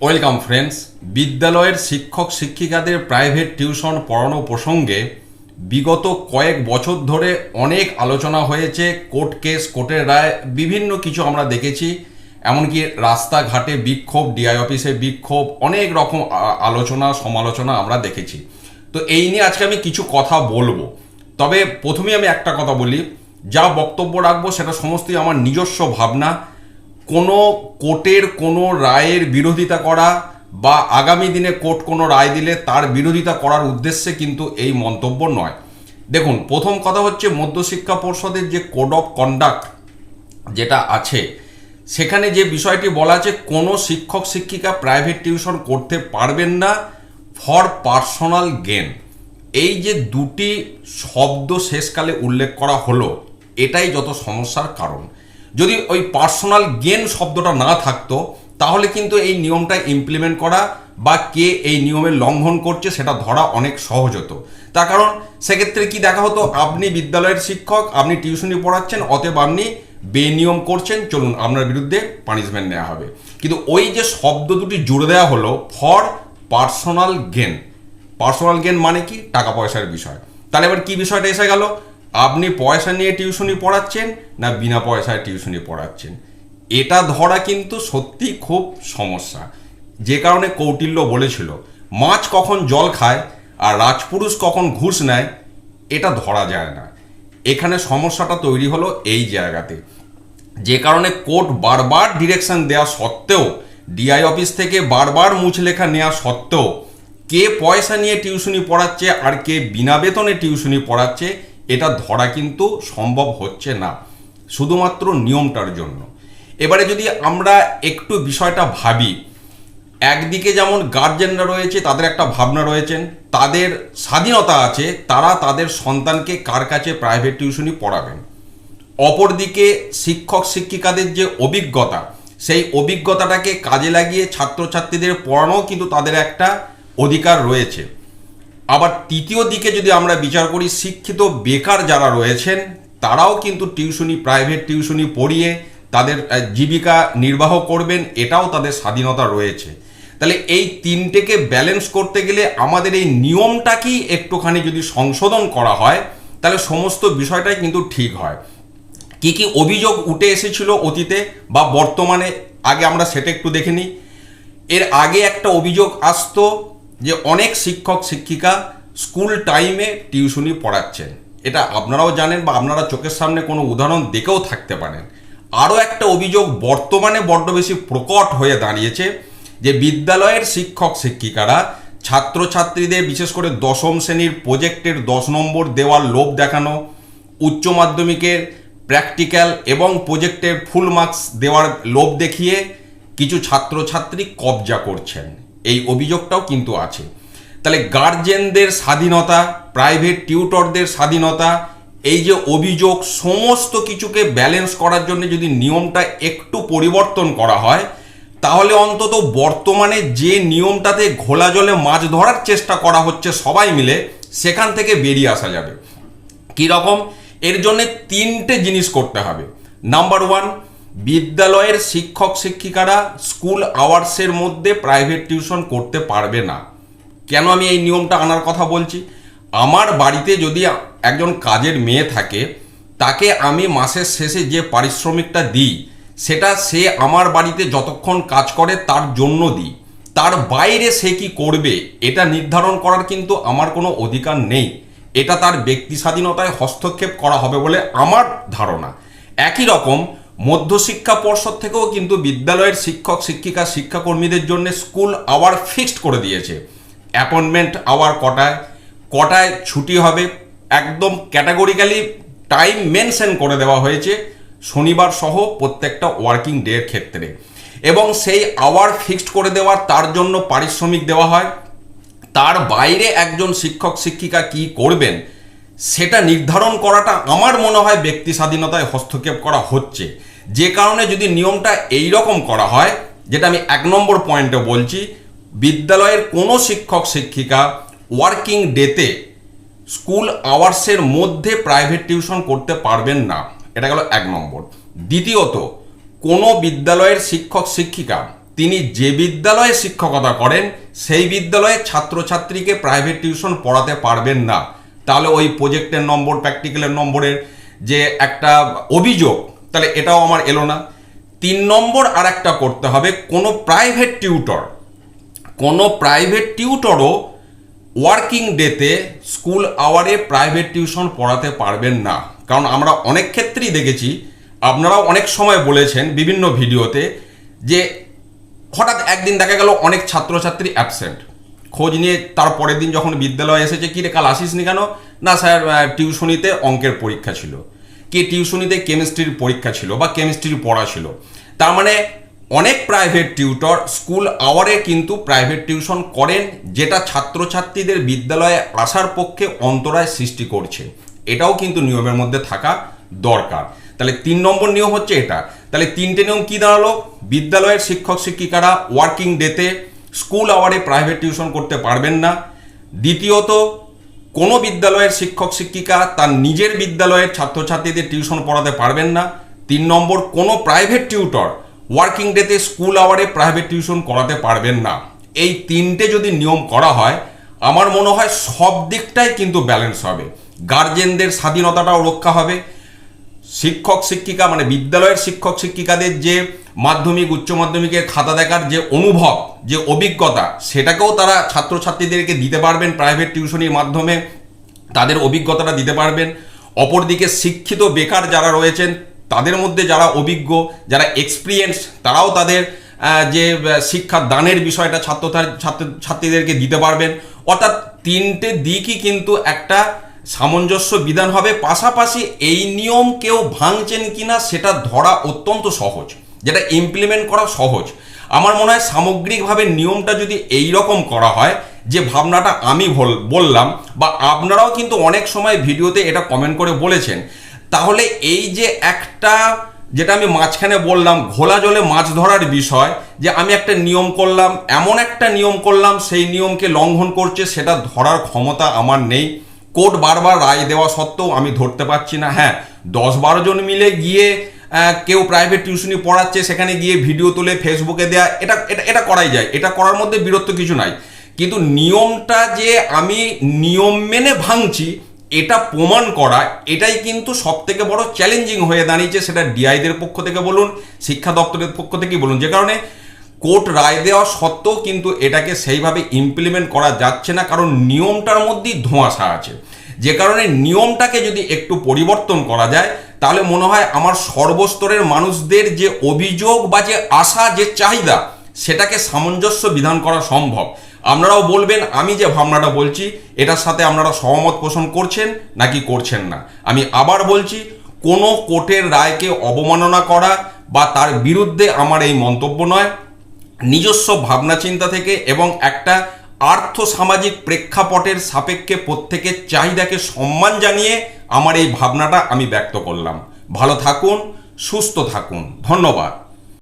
Welcome friends, বিদ্যালয়ের শিক্ষক শিক্ষিকাদের প্রাইভেট টিউশন পড়ানো প্রসঙ্গে বিগত কয়েক বছর ধরে অনেক আলোচনা হয়েছে, কোর্ট কেস, কোর্টের রায়, বিভিন্ন কিছু আমরা দেখেছি। এমনকি রাস্তাঘাটে বিক্ষোভ ডিআই অফিসে বিক্ষোভ, অনেক রকম আলোচনা, সমালোচনা আমরা দেখেছি। তো এই নিয়ে আজকে আমি কিছু কথা বলব। তবে প্রথমেই আমি একটা কথা বলি, যা বক্তব্য রাখব সেটা সমস্তই আমার নিজস্ব ভাবনা। কোনো কোর্টের কোনো রায়ের বিরোধিতা করা বা আগামী দিনে কোর্ট কোনো রায় দিলে তার বিরোধিতা করার উদ্দেশ্যে কিন্তু এই মন্তব্য নয়। দেখুন, প্রথম কথা হচ্ছে মধ্যশিক্ষা পর্ষদের যে কোড অফ কন্ডাক্ট যেটা আছে, সেখানে যে বিষয়টি বলা আছে, কোনো শিক্ষক শিক্ষিকা প্রাইভেট টিউশন করতে পারবেন না ফর পার্সোনাল গেন এই যে দুটি শব্দ শেষকালে উল্লেখ করা হলো, এটাই যত সমস্যার কারণ। যদি ওই পার্সোনাল গেন শব্দটা না থাকতো, তাহলে কিন্তু এই নিয়মটা ইমপ্লিমেন্ট করা বা কে এই নিয়মের লঙ্ঘন করছে সেটা ধরা অনেক সহজ হতো। তার কারণ সেক্ষেত্রে কি দেখা হতো? আপনি বিদ্যালয়ের শিক্ষক, আপনি টিউশনি পড়াচ্ছেন, অতএব আপনি বেনিয়ম করছেন, চলুন আপনার বিরুদ্ধে পানিশমেন্ট নেওয়া হবে। কিন্তু ওই যে শব্দ দুটি জুড়ে দেওয়া হলো for personal gain personal gain মানে কি? টাকা পয়সার বিষয়। তাহলে এবার কি বিষয়টা এসে গেল? আপনি পয়সা নিয়ে টিউশনি পড়াচ্ছেন না বিনা পয়সায় টিউশনি পড়াচ্ছেন? এটা ধরা কিন্তু সত্যি খুব সমস্যা। যে কারণে কৌটিল্য বলেছিল, মাছ কখন জল খায় আর রাজপুরুষ কখন ঘুষ নেয়? এটা ধরা যায় না। এখানে সমস্যাটা তৈরি হলো এই জায়গাতে। যে কারণে কোর্ট বারবার ডিরেকশন দেওয়া সত্ত্বেও, ডিআই অফিস থেকে বারবার মুচলেখা নেওয়া সত্ত্বেও, কে পয়সা নিয়ে টিউশনি পড়াচ্ছে আর কে বিনা বেতনে টিউশনি পড়াচ্ছে এটা ধরা কিন্তু সম্ভব হচ্ছে না, শুধুমাত্র নিয়মটার জন্য। এবারে যদি আমরা একটু বিষয়টা ভাবি, একদিকে যেমন গার্জেনরা রয়েছে, তাদের একটা ভাবনা রয়েছেন, তাদের স্বাধীনতা আছে, তারা তাদের সন্তানকে কার কাছে প্রাইভেট টিউশনি পড়াবেন? অপরদিকে শিক্ষক শিক্ষিকাদের যে অভিজ্ঞতা, সেই অভিজ্ঞতাটাকে কাজে লাগিয়ে ছাত্রছাত্রীদের পড়ানো কিন্তু তাদের একটা অধিকার রয়েছে। আবার তৃতীয় দিকে যদি আমরা বিচার করি, শিক্ষিত বেকার যারা রয়েছেন, তারাও কিন্তু টিউশনি, প্রাইভেট টিউশনি পড়িয়ে তাদের জীবিকা নির্বাহ করবেন, এটাও তাদের স্বাধীনতা রয়েছে। তাহলে এই তিনটেকে ব্যালেন্স করতে গেলে আমাদের এই নিয়মটাকেই একটুখানি যদি সংশোধন করা হয়, তাহলে সমস্ত বিষয়টাই কিন্তু ঠিক হয়। কি কি অভিযোগ উঠে এসেছিল অতীতে বা বর্তমানে, আগে আমরা সেটা একটু দেখে নিই। এর আগে একটা অভিযোগ আসতো যে অনেক শিক্ষক, শিক্ষিকা স্কুল টাইমে টিউশনি পড়াচ্ছেন। এটা আপনারাও জানেন বা আপনারা চোখের সামনে কোনো উদাহরণ দেখেও থাকতে পারেন। আরও একটা অভিযোগ বর্তমানে বড্ড বেশি প্রকট হয়ে দাঁড়িয়েছে যে বিদ্যালয়ের শিক্ষক, শিক্ষিকারা ছাত্রছাত্রীদের বিশেষ করে দশম শ্রেণির প্রজেক্টের দশ নম্বর দেওয়ার লোভ দেখানো, উচ্চ মাধ্যমিকের প্র্যাকটিক্যাল এবং প্রজেক্টের ফুল মার্কস দেওয়ার লোভ দেখিয়ে কিছু ছাত্রছাত্রী কবজা করছেন। এই অভিযোগটাও কিন্তু আছে। তাহলে গার্জেনদের স্বাধীনতা প্রাইভেট টিউটরদের স্বাধীনতা, এই যে অভিযোগ সমস্ত কিছুকে ব্যালেন্স করার জন্য যদি নিয়মটা একটু পরিবর্তন করা হয়, তাহলে অন্তত বর্তমানে যে নিয়মটাতে ঘোলা জলে মাছ ধরার চেষ্টা করা হচ্ছে সবাই মিলে, সেখান থেকে বেরিয়ে আসা যাবে। কীরকম? এর জন্য তিনটে জিনিস করতে হবে। নাম্বার ওয়ান বিদ্যালয়ের শিক্ষক শিক্ষিকারা স্কুল আওয়ার্সের মধ্যে প্রাইভেট টিউশন করতে পারবে না। কেন আমি এই নিয়মটা আনার কথা বলছি? আমার বাড়িতে যদি একজন কাজের মেয়ে থাকে, তাকে আমি মাসের শেষে যে পারিশ্রমিকটা দিই, সেটা সে আমার বাড়িতে যতক্ষণ কাজ করে তার জন্য দিই। তার বাইরে সে কি করবে, এটা নির্ধারণ করার কিন্তু আমার কোনো অধিকার নেই। এটা তার ব্যক্তি স্বাধীনতায় হস্তক্ষেপ করা হবে বলে আমার ধারণা। একই রকম মধ্যশিক্ষা পর্ষদ থেকেও কিন্তু বিদ্যালয়ের শিক্ষক, শিক্ষিকা, শিক্ষাকর্মীদের জন্য স্কুল আওয়ার ফিক্সড করে দিয়েছে। অ্যাপয়েন্টমেন্ট আওয়ার কটায়? কটায় ছুটি হবে? একদম ক্যাটাগরিক্যালি টাইম মেনশন করে দেওয়া হয়েছে শনিবার সহ প্রত্যেকটা ওয়ার্কিং ডের ক্ষেত্রে। এবং সেই আওয়ার ফিক্সড করে দেওয়ার তার জন্য পারিশ্রমিক দেওয়া হয়। তার বাইরে একজন শিক্ষক, শিক্ষিকা কি করবেন? সেটা নির্ধারণ করাটা আমার মনে হয় ব্যক্তি স্বাধীনতায় হস্তক্ষেপ করা হচ্ছে। যে কারণে যদি নিয়মটা এই রকম করা হয়, যেটা আমি এক নম্বর পয়েন্টে বলছি, বিদ্যালয়ের কোনো শিক্ষক, শিক্ষিকা ওয়ার্কিং ডেতে স্কুল আওয়ার্সের মধ্যে প্রাইভেট টিউশন করতে পারবেন না। এটা গেল এক নম্বর। দ্বিতীয়ত, কোনো বিদ্যালয়ের শিক্ষক, শিক্ষিকা, তিনি যে বিদ্যালয়ে শিক্ষকতা করেন, সেই বিদ্যালয়ে ছাত্রছাত্রীকে প্রাইভেট টিউশন পড়াতে পারবেন না। তাহলে ওই প্রজেক্টের নম্বর প্র্যাকটিক্যালের নম্বরের যে একটা অভিযোগ, তাহলে এটাও আমার এলো না। তিন নম্বর আর একটা করতে হবে, কোনো প্রাইভেট টিউটর কোনো প্রাইভেট টিউটরও ওয়ার্কিং ডেতে স্কুল আওয়ারে প্রাইভেট টিউশন পড়াতে পারবেন না। কারণ আমরা অনেক ক্ষেত্রেই দেখেছি, আপনারাও অনেক সময় বলেছেন বিভিন্ন ভিডিওতে যে হঠাৎ একদিন দেখা গেল অনেক ছাত্রছাত্রী অ্যাবসেন্ট খোঁজ নিয়ে তার পরের দিন যখন বিদ্যালয়ে এসেছে, কি রে, কাল আসিসনি কেন? না স্যার টিউশনিতে অঙ্কের পরীক্ষা ছিল। কি টিউশনিতে? কেমিস্ট্রির পরীক্ষা ছিল বা কেমিস্ট্রির পড়া ছিল। তার মানে অনেক প্রাইভেট টিউটর স্কুল আওয়ারে কিন্তু প্রাইভেট টিউশন করেন, যেটা ছাত্রছাত্রীদের বিদ্যালয়ে আসার পক্ষে অন্তরায় সৃষ্টি করছে। এটাও কিন্তু নিয়মের মধ্যে থাকা দরকার। তাহলে তিন নম্বর নিয়ম হচ্ছে এটা। তাহলে তিনটে নিয়ম কি দাঁড়াল? বিদ্যালয়ের শিক্ষক শিক্ষিকারা ওয়ার্কিং ডেতে স্কুল আওয়ারে প্রাইভেট টিউশন করতে পারবেন না। দ্বিতীয়ত, কোনো বিদ্যালয়ের শিক্ষক, শিক্ষিকা তার নিজের বিদ্যালয়ের ছাত্রছাত্রীদের টিউশন পড়াতে পারবেন না। তিন নম্বর, কোনো প্রাইভেট টিউটর ওয়ার্কিং ডেতে স্কুল আওয়ারে প্রাইভেট টিউশন করাতে পারবেন না। এই তিনটে যদি নিয়ম করা হয়, আমার মনে হয় সব দিকটাই কিন্তু ব্যালেন্স হবে। গার্জেনদের স্বাধীনতাটাও রক্ষা হবে। শিক্ষক শিক্ষিকা মানে বিদ্যালয়ের শিক্ষক শিক্ষিকাদের যে মাধ্যমিক, উচ্চ মাধ্যমিকের খাতা দেখার যে অনুভব, যে অভিজ্ঞতা, সেটাকেও তারা ছাত্রছাত্রীদেরকে দিতে পারবেন প্রাইভেট টিউশনির মাধ্যমে তাদের অভিজ্ঞতাটা দিতে পারবেন। অপরদিকে শিক্ষিত বেকার যারা রয়েছেন, তাদের মধ্যে যারা অভিজ্ঞ, যারা এক্সপিরিয়েন্স তারাও তাদের যে শিক্ষা দানের বিষয়টা ছাত্র, ছাত্রীদেরকে দিতে পারবেন। অর্থাৎ তিনটে দিকই কিন্তু একটা সামঞ্জস্য বিধান হবে। পাশাপাশি এই নিয়ম কেউ ভাঙছেন কিনা সেটা ধরা অত্যন্ত সহজ, যেটা ইমপ্লিমেন্ট করা সহজ। আমার মনে হয় সামগ্রিকভাবে নিয়মটা যদি এই রকম করা হয়, যে ভাবনাটা আমি বললাম, বা আপনারাও কিন্তু অনেক সময় ভিডিওতে এটা কমেন্ট করে বলেছেন, তাহলে এই যে একটা, যেটা আমি মাঝখানে বললাম, ঘোলা জলে মাছ ধরার বিষয়, যে আমি একটা নিয়ম করলাম, এমন একটা নিয়ম করলাম, সেই নিয়মকে লঙ্ঘন করছে, সেটা ধরার ক্ষমতা আমার নেই। কোর্ট বারবার রায় দেওয়া সত্ত্বেও আমি ধরতে পারছি না। হ্যাঁ দশ বারো জন মিলে গিয়ে কেউ প্রাইভেট টিউশনি পড়াচ্ছে, সেখানে গিয়ে ভিডিও তুলে ফেসবুকে দেয়া, এটা এটা এটা করাই যায়। এটা করার মধ্যে বীরত্ব কিছু নাই। কিন্তু নিয়মটা যে আমি নিয়ম মেনে ভাঙছি, এটা প্রমাণ করা, এটাই কিন্তু সব থেকে বড় চ্যালেঞ্জিং হয়ে দাঁড়িয়েছে, সেটা ডিআইদের পক্ষ থেকে বলুন, শিক্ষা দপ্তরের পক্ষ থেকেই বলুন। যে কারণে কোর্ট রায় দেওয়া সত্ত্বেও কিন্তু এটাকে সেইভাবে ইমপ্লিমেন্ট করা যাচ্ছে না, কারণ নিয়মটার মধ্যেই ধোঁয়াশা আছে। যে কারণে নিয়মটাকে যদি একটু পরিবর্তন করা যায়, তাহলে মনে হয় আমার সর্বস্তরের মানুষদের যে অভিযোগ বা যে আশা, যে চাহিদা, সেটাকে সামঞ্জস্য বিধান করা সম্ভব। আপনারাও বলবেন, আমি যে ভাবনাটা বলছি, এটার সাথে আপনারা সহমত পোষণ করছেন নাকি করছেন না? আমি আবার বলছি, কোনো কোর্টের রায়কে অবমাননা করা বা তার বিরুদ্ধে আমার এই মন্তব্য নয়। নিজস্ব ভাবনা চিন্তা থেকে এবং একটা আর্থ সামাজিক প্রেক্ষাপটের সাপেক্ষে প্রত্যেকের চাহিদাকে সম্মান জানিয়ে আমার এই ভাবনাটা আমি ব্যক্ত করলাম। ভালো থাকুন, সুস্থ থাকুন। ধন্যবাদ।